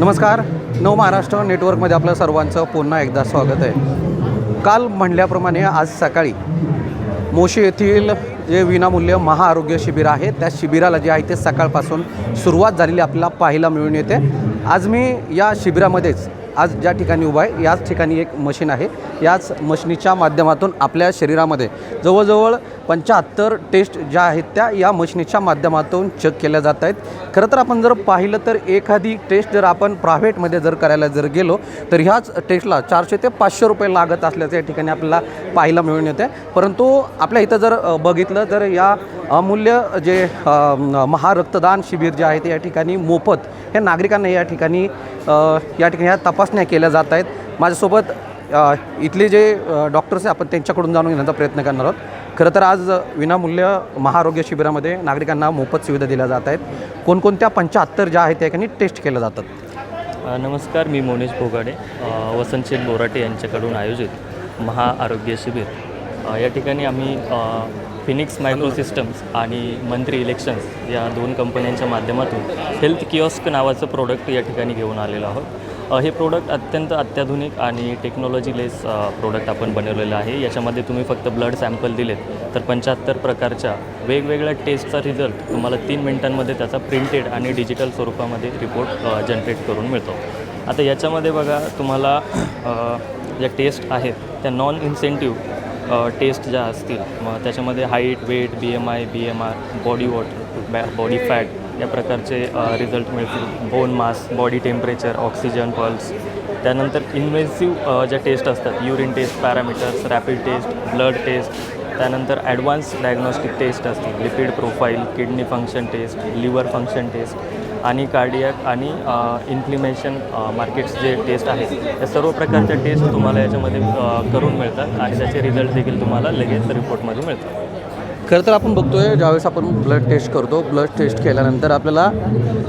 नमस्कार. नव महाराष्ट्र नेटवर्कमध्ये आपलं सर्वांचं पुन्हा एकदा स्वागत आहे. काल म्हणल्याप्रमाणे आज सकाळी मोशी येथील जे विनामूल्य महाआरोग्य शिबिर आहे त्या शिबिराला जे आहे ते सकाळपासून सुरुवात झालेली आपल्याला पाहायला मिळून येते. आज मी या शिबिरामध्येच आज ज्या ठिकाणी उभा आहे याच ठिकाणी एक मशीन आहे. याच मशिनीच्या माध्यमातून आपल्या शरीरामध्ये जवळजवळ पंच्याहत्तर टेस्ट ज्या आहेत त्या या मशिनीच्या माध्यमातून चेक केल्या जात आहेत. खरं तर आपण जर पाहिलं तर एखादी टेस्ट जर आपण प्रायव्हेटमध्ये जर करायला जर गेलो तर ह्याच टेस्टला चारशे ते पाचशे रुपये लागत असल्याचं या ठिकाणी आपल्याला पाहायला मिळून येते परंतु आपल्या इथं जर बघितलं तर या अमूल्य जे महारक्तदान शिबिर जे आहे ते या ठिकाणी मोफत हे नागरिकांना या ठिकाणी या ठिकाणी ह्या तपासण्या केल्या जात आहेत. माझ्यासोबत इथले जे डॉक्टर्स आहे आपण त्यांच्याकडून जाणून घेण्याचा प्रयत्न करणार आहोत. खरं तर आज विनामूल्य महाआरोग्य शिबिरामध्ये नागरिकांना मोफत सुविधा दिल्या जात आहेत. कोणकोणत्या पंच्याहत्तर ज्या आहेत त्या ठिकाणी टेस्ट केल्या जातात? नमस्कार मी मोनेश बोगाडे अ, वसंतशील बोराटे यांच्याकडून आयोजित महाआरोग्य शिबिर. या ठिकाणी आम्ही फिनिक्स मायक्रो सिस्टम्स आणि मंत्री इलेक्शन्स या दोन कंपन्यांच्या माध्यमातून हेल्थ किऑस्क नावाचं प्रोडक्ट या ठिकाणी घेऊन आलेलो आहोत. हे प्रोडक्ट अत्यंत अत्याधुनिक आणि टेक्नॉलॉजी लेस प्रोडक्ट आपण बनवलेलं आहे. याच्यामध्ये तुम्ही फक्त ब्लड सॅम्पल दिलेत तर पंच्याहत्तर प्रकारच्या वेगवेगळ्या टेस्टचा रिझल्ट तुम्हाला तीन मिनिटांमध्ये त्याचा प्रिंटेड आणि डिजिटल स्वरूपामध्ये रिपोर्ट जनरेट करून मिळतो. आता याच्यामध्ये बघा तुम्हाला ज्या टेस्ट आहेत त्या नॉन इन्सेंटिव्ह टेस्ट ज्या असतील मग त्याच्यामध्ये height weight B M I B M R body water बॅ बॉडी फॅट या प्रकारचे रिझल्ट मिळतील. Bone mass body temperature oxygen pulse त्यानंतर इन्व्हेन्सिव्ह ज्या टेस्ट असतात urine test parameters rapid test blood test त्यानंतर ॲडव्हान्स डायग्नॉस्टिक टेस्ट असतील lipid profile kidney function test liver function test आणि कार्डियक आणि इन्फ्लिमेशन मार्केट्स जे टेस्ट आहेत या सर्व प्रकारच्या टेस्ट तुम्हाला याच्यामध्ये करून मिळतात आणि त्याचे रिझल्ट देखील तुम्हाला लगेच रिपोर्टमध्ये मिळतात. खरं तर आपण बघतोय ज्यावेळेस आपण ब्लड टेस्ट करतो ब्लड टेस्ट केल्यानंतर आपल्याला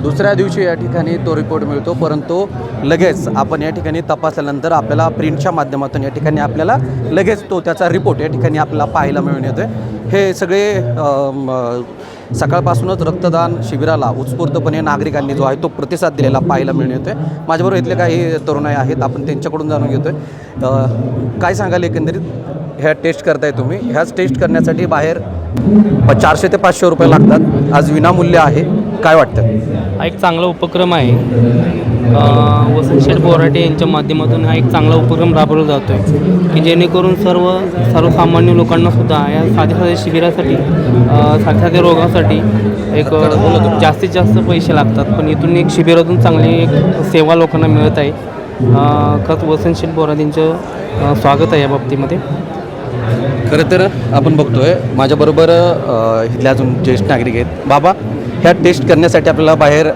दुसऱ्या दिवशी या ठिकाणी तो रिपोर्ट मिळतो परंतु लगेच आपण या ठिकाणी तपासल्यानंतर आपल्याला प्रिंटच्या माध्यमातून या ठिकाणी आपल्याला लगेच तो त्याचा रिपोर्ट या ठिकाणी आपल्याला पाहायला मिळून येतो हे सगळे सकाळपासूनच रक्तदान शिबिराला उत्स्फूर्तपणे नागरिकांनी जो आहे तो प्रतिसाद दिलेला पाहायला मिळून आहे माझ्याबरोबर इथले काही तरुणाई आहेत आपण त्यांच्याकडून जाणून घेतो आहे काय सांगाल एकंदरीत? ह्या टेस्ट करताय तुम्ही. ह्याच टेस्ट करण्यासाठी बाहेर चारशे ते पाचशे रुपये लागतात. आज विनामूल्य आहे. काय वाटतं? हा एक चांगला उपक्रम आहे. अ, वसंत शेठ बोराटे यांच्या माध्यमातून हा एक चांगला उपक्रम राबवला जातो आहे की जेणेकरून सर्व सर्वसामान्य लोकांना सुद्धा या साध्या साध्या शिबिरासाठी साध्या साध्या रोगासाठी एक जास्तीत जास्त पैसे लागतात. पण इथून एक शिबिरातून चांगली एक सेवा लोकांना मिळत आहे. अ, खरंच वसंत शेठ स्वागत आहे या बाबतीमध्ये. खरं तर आपण बघतोय माझ्याबरोबर इथल्या अजून ज्येष्ठ नागरिक आहेत. बाबा ह्या टेस्ट करण्यासाठी आपल्याला बाहेर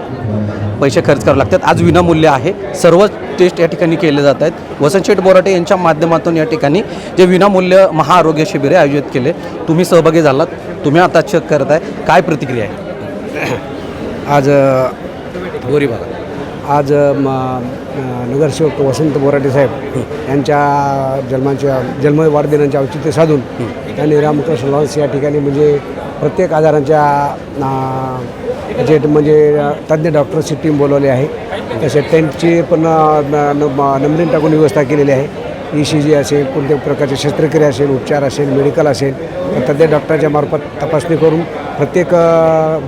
पैसे खर्च करावे लागतात. आज विनामूल्य आहे. सर्व टेस्ट या ठिकाणी केले जात आहेत. वसंतशेठ बोराटे यांच्या माध्यमातून या ठिकाणी जे विनामूल्य महाआरोग्य शिबिरे आयोजित केले तुम्ही सहभागी झालात. तुम्ही आता चेक करताय. काय प्रतिक्रिया आहे? आज गोरी भागात. आज म, नगरसेवक वसंत बोराटे साहेब यांच्या जन्माच्या जन्म वाढदिनांचे औचित्य साधून त्यांनी रामकृष्ण लॉन्स या ठिकाणी म्हणजे प्रत्येक आजारांच्या जे म्हणजे तज्ज्ञ डॉक्टर्सची टीम बोलवली आहे. तसे टेंटची पण न- नंबरिंग टाकून व्यवस्था केलेली आहे. ई सी जी असेल कोणत्या प्रकारचे शस्त्रक्रिया असेल उपचार असेल मेडिकल असेल तर त्या डॉक्टरच्या मार्फत तपासणी करून प्रत्येक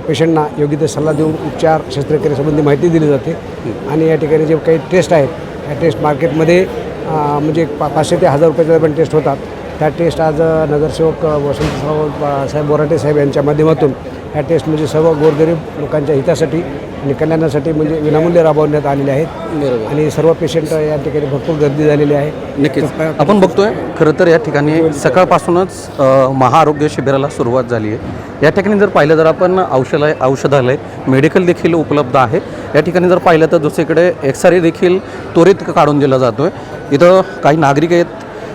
पेशंटना योग्य ते सल्ला देऊन उपचार शस्त्रक्रियेसंबंधी माहिती दिली जाते. आणि या ठिकाणी जे काही टेस्ट आहेत या टेस्ट मार्केटमध्ये म्हणजे पा पाचशे ते हजार रुपयाच्या पण टेस्ट होतात. त्या टेस्ट आज नगरसेवक अ, साहेब बोराटे साहेब यांच्या माध्यमातून ह्या टेस्ट म्हणजे सर्व गोरगरीब लोकांच्या हितासाठी आणि कल्याणासाठी म्हणजे विनामूल्य राबवण्यात आलेले आहेत. आणि सर्व पेशंट या ठिकाणी भरपूर गर्दी झालेली आहे. नक्कीच. आपण बघतोय खरं तर या ठिकाणी सकाळपासूनच महाआरोग्य शिबिराला सुरुवात झाली आहे. या ठिकाणी जर पाहिलं तर आपण औषधालय औषधालय मेडिकल देखील उपलब्ध आहे. या ठिकाणी जर पाहिलं तर दुसरीकडे एक्सरे देखील त्वरित काढून दिला जातो आहे इथं काही नागरिक आहेत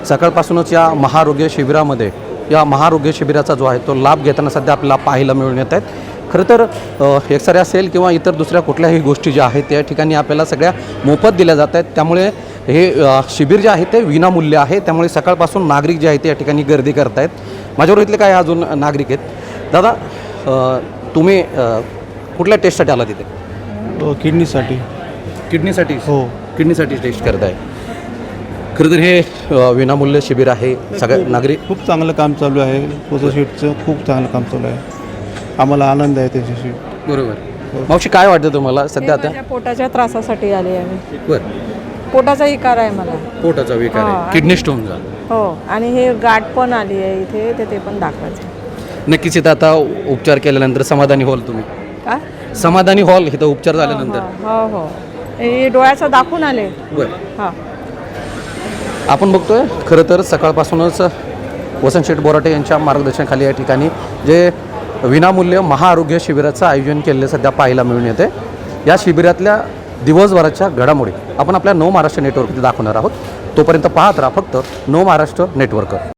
सकाळपासूनच या महाआरोग्य शिबिरामध्ये या महाआरोग्य शिबिराचा जो आहे तो लाभ घेताना सध्या आपल्याला पाहायला मिळून येत आहेत. खरं तर एक्सरे असेल किंवा इतर दुसऱ्या कुठल्याही गोष्टी ज्या आहेत त्या ठिकाणी आपल्याला सगळ्या मोफत दिल्या जात आहेत. त्यामुळे हे शिबिर जे आहे ते विनामूल्य आहे. त्यामुळे सकाळपासून नागरिक जे आहेत ते या ठिकाणी गर्दी करत आहेत. माझ्याबरोबर इथले काय अजून नागरिक आहेत. दादा तुम्ही कुठल्या टेस्टसाठी आला तिथे किडनीसाठी. किडनीसाठी? हो. किडनीसाठी टेस्ट करत आहे खरं तर हे विनामूल्य शिबिर आहे सगळ्या नागरिक खूप चांगलं काम चालू आहे. फोटोशूटचं खूप चांगलं काम चालू आहे. आम्हाला आनंद आहे त्याच्याशी. बरोबर. मावशी काय वाटतं तुम्हाला सध्या आता? माझ्या पोटाच्या त्रासासाठी आले आहे बरं. पोटाचा इकार आहे मला. पोटाचा विकार हा, आहे किडनी स्टोनचा हो आणि हे गाठ पण आली आहे इथे ते ते पण दाखवायचं. नक्कीच इथं आता उपचार केल्यानंतर समाधानी व्हाल तुम्ही. का? समाधानी व्हाल इथं उपचार झाल्यानंतर. हो हो. हे डोळ्याचं दाखवून आले. बरं. हां. आपण बघतोय खरं तर सकाळपासूनच वसंत शेठ बोराटे यांच्या मार्गदर्शनाखाली या ठिकाणी जे विनामूल्य महाआरोग्य शिबिराचं आयोजन केलेलं सध्या पाहायला मिळून येते या शिबिरातल्या दिवसभराच्या घडामोडी आपण आपल्या नऊ महाराष्ट्र नेटवर्क दाखवणार आहोत. तोपर्यंत पाहत राहा फक्त नऊ महाराष्ट्र नेटवर्क.